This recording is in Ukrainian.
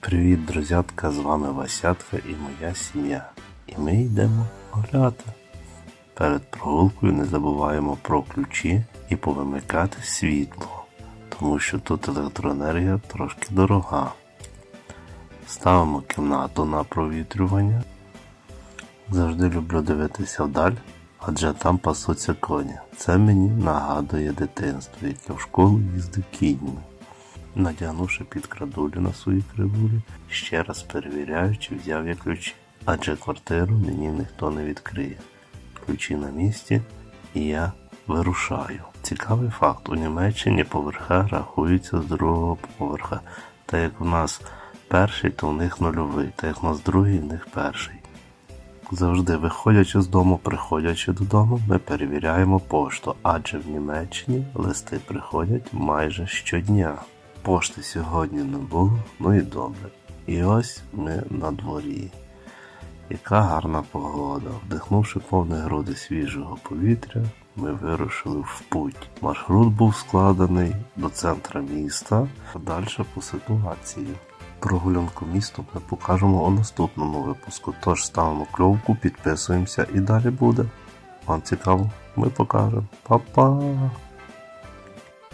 Привіт, друзятка, з вами Васятка і моя сім'я. І ми йдемо гуляти. Перед прогулкою не забуваємо про ключі і повимикати світло, тому що тут електроенергія трошки дорога. Ставимо кімнату на провітрювання. Завжди люблю дивитися вдаль, адже там пасуться коні. Це мені нагадує дитинство, яке в школу їздив кіньми. Надягнувши під крадулю на свої кривулі, ще раз перевіряю, чи взяв я ключі, адже квартиру мені ніхто не відкриє. Ключі на місці, і я вирушаю. Цікавий факт: у Німеччині поверха рахуються з другого поверха. Та як у нас перший, то у них нульовий, та як у нас другий, у них перший. Завжди виходячи з дому, приходячи додому, ми перевіряємо пошту, адже в Німеччині листи приходять майже щодня. Пошти сьогодні не було, ну і добре. І ось ми на дворі. Яка гарна погода. Вдихнувши повні груди свіжого повітря, ми вирушили в путь. Маршрут був складений до центра міста, а далі по ситуації. Прогулянку містом ми покажемо у наступному випуску. Тож ставимо кльовку, підписуємося і далі буде. Вам цікаво? Ми покажемо. Па-па!